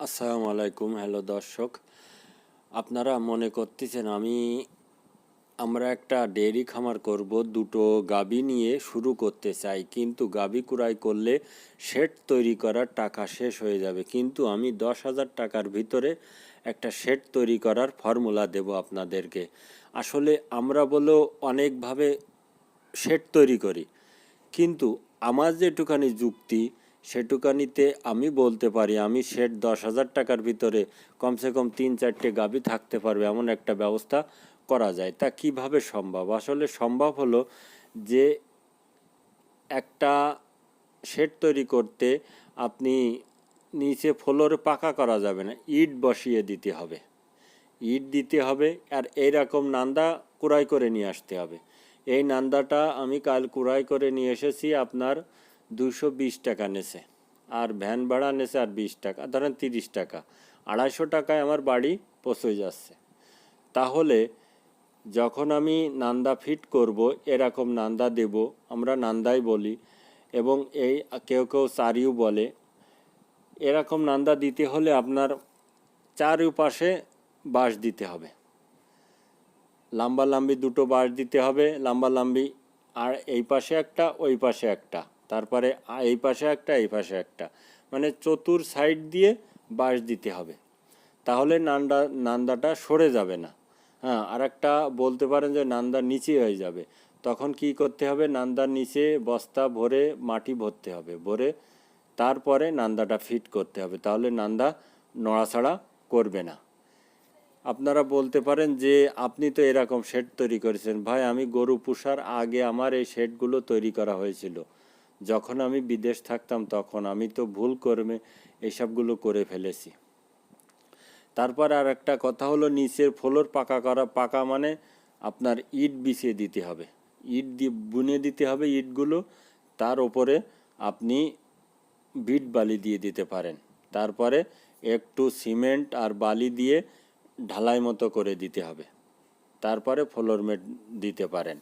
আসসালামু আলাইকুম, হ্যালো দর্শক। আপনারা মনে করতেছেন আমি, আমরা একটা ডেয়ারি খামার করব, দুটো গাবি নিয়ে শুরু করতে চাই। কিন্তু গাবি কুড়াই করলে শেড তৈরি করার টাকা শেষ হয়ে যাবে। কিন্তু আমি দশ হাজার টাকার ভিতরে একটা শেড তৈরি করার ফর্মুলা দেব আপনাদেরকে। আসলে আমরা বলেও অনেকভাবে শেড তৈরি করি। কিন্তু আমার যেটুখানি যুক্তি সেটুকানিতে আমি বলতে পারি, আমি শেড দশ হাজার টাকার ভিতরে কমসে কম তিন চারটে গাবি থাকতে পারবে এমন একটা ব্যবস্থা করা যায়। তা কীভাবে সম্ভব? আসলে সম্ভব হলো যে একটা শেড তৈরি করতে আপনি নিচে ফ্লোর পাকা করা যাবে না, ইট বসিয়ে দিতে হবে। ইট দিতে হবে আর এইরকম নান্দা কুড়াই করে নিয়ে আসতে হবে। এই নান্দাটা আমি কাল কুড়াই করে নিয়ে এসেছি আপনার দুশো বিশ টাকা নেছে। আর ভ্যান ভাড়া নেছে আর বিশ টাকা, ধরেন তিরিশ টাকা। আড়াইশো টাকায় আমার বাড়ি পৌঁছে যাচ্ছে। তাহলে যখন আমি নান্দা ফিট করব, এরকম নান্দা দেব, আমরা নান্দাই বলি, এবং এই কেউ কেউ চারিও বলে, এরকম নান্দা দিতে হলে আপনার চারিপাশে বাঁশ দিতে হবে। লম্বা লম্বি দুটো বাঁশ দিতে হবে, লম্বা লম্বি, আর এই পাশে একটা, ওই পাশে একটা। তারপরে এই পাশে একটা, এই পাশে একটা। মানে চতুর সাইড দিয়ে বাঁশ দিতে হবে। তাহলে নান্দা, নান্দাটা সরে যাবে না। হ্যাঁ আর একটা বলতে পারেন যে নান্দার নিচে হয়ে যাবে। তখন কি করতে হবে? নান্দার নিচে বস্তা ভরে মাটি ভরতে হবে। ভরে তারপরে নান্দাটা ফিট করতে হবে। তাহলে নান্দা নড়াছড়া করবে না। আপনারা বলতে পারেন যে আপনি তো এরকম শেড তৈরি করেছেন। ভাই, আমি গরু পুষার আগে আমার এই শেডগুলো তৈরি করা হয়েছিল। যখন আমি বিদেশ থাকতাম, তখন আমি তো ভুল কর্মে এসবগুলো করে ফেলেছি। তারপর আর একটা কথা হলো, নিচের ফ্লোর পাকা করা, পাকা মানে আপনার ইট বিছিয়ে দিতে হবে। ইট দিয়ে বুনে দিতে হবে ইটগুলো, তার ওপরে আপনি বিট বালি দিয়ে দিতে পারেন। তারপরে একটু সিমেন্ট আর বালি দিয়ে ঢালাই মতো করে দিতে হবে। তারপরে ফ্লোর মেট দিতে পারেন।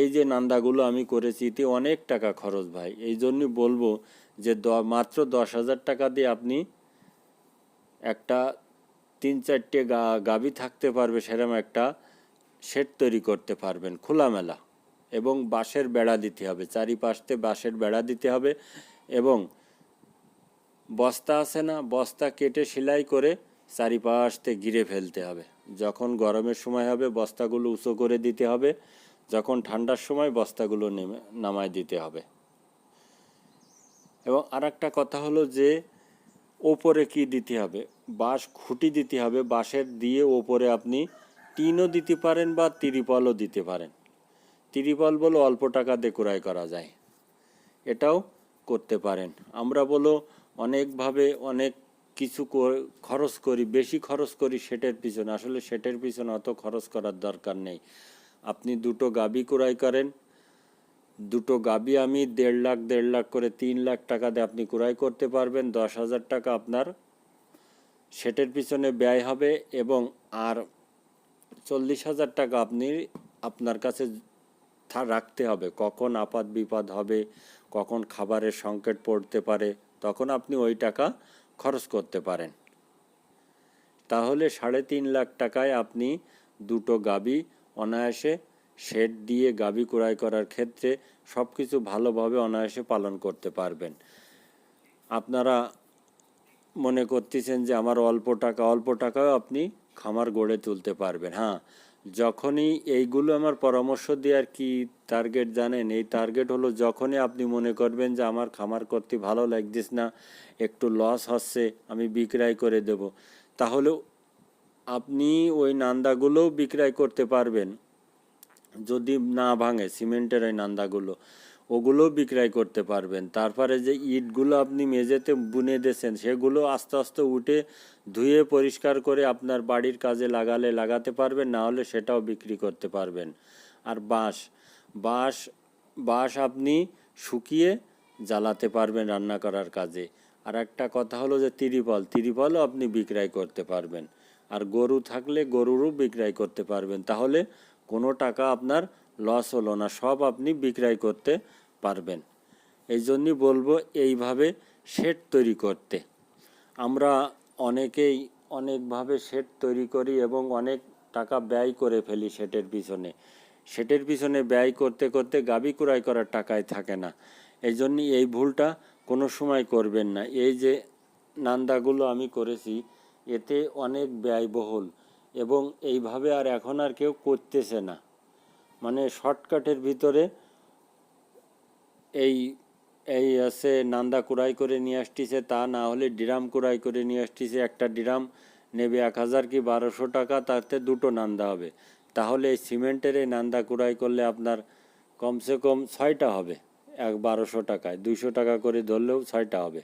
এই যে নান্দাগুলো আমি করেছি, এতে অনেক টাকা খরচ ভাই। এই জন্য বলব যে মাত্র দশ হাজার টাকা দিয়ে আপনি একটা তিন চারটে গা গাবি থাকতে পারবে সেরকম একটা শেড তৈরি করতে পারবেন, খোলামেলা। এবং বাঁশের বেড়া দিতে হবে চারিপাশতে বাঁশের বেড়া দিতে হবে এবং বস্তা আছে না, বস্তা কেটে সেলাই করে চারিপাশতে ঘিরে ফেলতে হবে। যখন গরমের সময় হবে, বস্তাগুলো উঁচু করে দিতে হবে। যখন ঠান্ডার সময় বস্তাগুলো নেমে, নামায় দিতে হবে। এবং আর একটা কথা হলো যে, ওপরে কি দিতে হবে? বাঁশ খুঁটি দিতে হবে। বাঁশের দিয়ে ওপরে আপনি টিনও দিতে পারেন বা তিরিপলও দিতে পারেন। তিরিপল বলে অল্প টাকা দিয়ে ক্রয় করা যায়। এটাও করতে পারেন। আমরা বলো অনেকভাবে অনেক কিছু খরচ করি, বেশি খরচ করি সেটের পিছনে। আসলে সেটের পিছনে অত খরচ করার দরকার নেই। আপনি দুটো গাবি ক্রয় করেন। দুটো গাবি আমি দেড় লাখ দেড় লাখ করে তিন লাখ টাকা দিয়ে আপনি ক্রয় করতে পারবেন, দশ হাজার টাকা আপনার। সেটের পিছনে ব্যয় হবে এবং আর চল্লিশ হাজার টাকা আপনি আপনার কাছে রাখতে হবে। কখন আপাত বিপদ হবে, কখন খাবারের সংকট পড়তে পারে, তখন আপনি ওই টাকা খরচ করতে পারেন। তাহলে সাড়ে তিন লাখ টাকায় আপনি দুটো গাবি অনায়াসে শেড দিয়ে গাবি ক্রয় করার ক্ষেত্রে সব কিছু ভালোভাবে অনায়াসে পালন করতে পারবেন। আপনারা মনে করতেছেন যে আমার অল্প টাকা, অল্প টাকাও আপনি খামার গড়ে তুলতে পারবেন। হ্যাঁ যখনই এইগুলো আমার পরামর্শ দেওয়ার কি টার্গেট জানেন? এই টার্গেট হলো যখনই আপনি মনে করবেন যে আমার খামার করতে ভালো লাগছিস না, একটু লস হচ্ছে, আমি বিক্রয় করে দেব। তাহলে আপনি ওই নান্দাগুলোও বিক্রয় করতে পারবেন। যদি না ভাঙে, সিমেন্টের ওই নান্দাগুলো ওগুলোও বিক্রয় করতে পারবেন। তারপরে যে ইটগুলো আপনি মেঝেতে বুনে দিয়েছেন, সেগুলো আস্তে আস্তে উঠে ধুয়ে পরিষ্কার করে আপনার বাড়ির কাজে লাগালে লাগাতে পারবেন, না হলে সেটাও বিক্রি করতে পারবেন। আর বাঁশ বাঁশ বাঁশ আপনি শুকিয়ে জ্বালাতে পারবেন রান্না করার কাজে। আর একটা কথা হলো যে তিরিপল, তিরিপলও আপনি বিক্রয় করতে পারবেন। আর গরু থাকলে গরুরও বিক্রয় করতে পারবেন। তাহলে কোনো টাকা আপনার লস হলো না, সব আপনি বিক্রয় করতে পারবেন। এই জন্যই বলব এইভাবে শেড তৈরি করতে। আমরা অনেকেই অনেকভাবে সেট তৈরি করি এবং অনেক টাকা ব্যয় করে ফেলি সেটের পিছনে। সেটের পিছনে ব্যয় করতে করতে গাবি কুড়াই করার টাকায় থাকে না। এই জন্যই এই ভুলটা কোনো সময় করবেন না। এই যে নান্দাগুলো আমি করেছি এতে অনেক ব্যয়বহুল এবং এইভাবে আর এখন আর কেউ করতেছে না। মানে শর্টকাটের ভিতরে এই এই আছে নান্দা কুড়াই করে নিয়ে আসতেছে, তা না হলে ড্রাম কুড়াই করে নিয়ে আসতেছে। একটা ডিরাম নেবে এক হাজার কি বারোশো টাকা, তাতে দুটো নান্দা হবে। তাহলে এই সিমেন্টের এই নান্দা কুড়াই করলে আপনার কমসে কম ছয়টা হবে। এক বারোশো টাকায়। দুইশো টাকা করে ধরলেও ছয়টা হবে।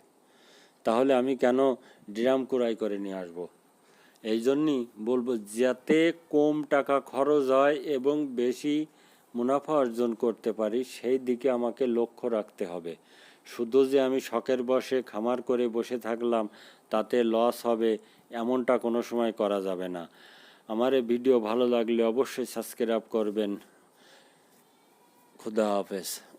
তাহলে আমি কেন ড্রাম কুড়াই করে নিয়ে আসব? এই জন্যই বলব, যাতে কম টাকা খরচ হয় এবং বেশি মুনাফা অর্জন করতে পারি, সেই দিকে আমাকে লক্ষ্য রাখতে হবে। শুধু যে আমি শখের বসে খামার করে বসে থাকলাম, তাতে লস হবে এমনটা কোনো সময় করা যাবে না। আমার এই ভিডিও ভালো লাগলে অবশ্যই সাবস্ক্রাইব করবেন। খুদা হাফেজ।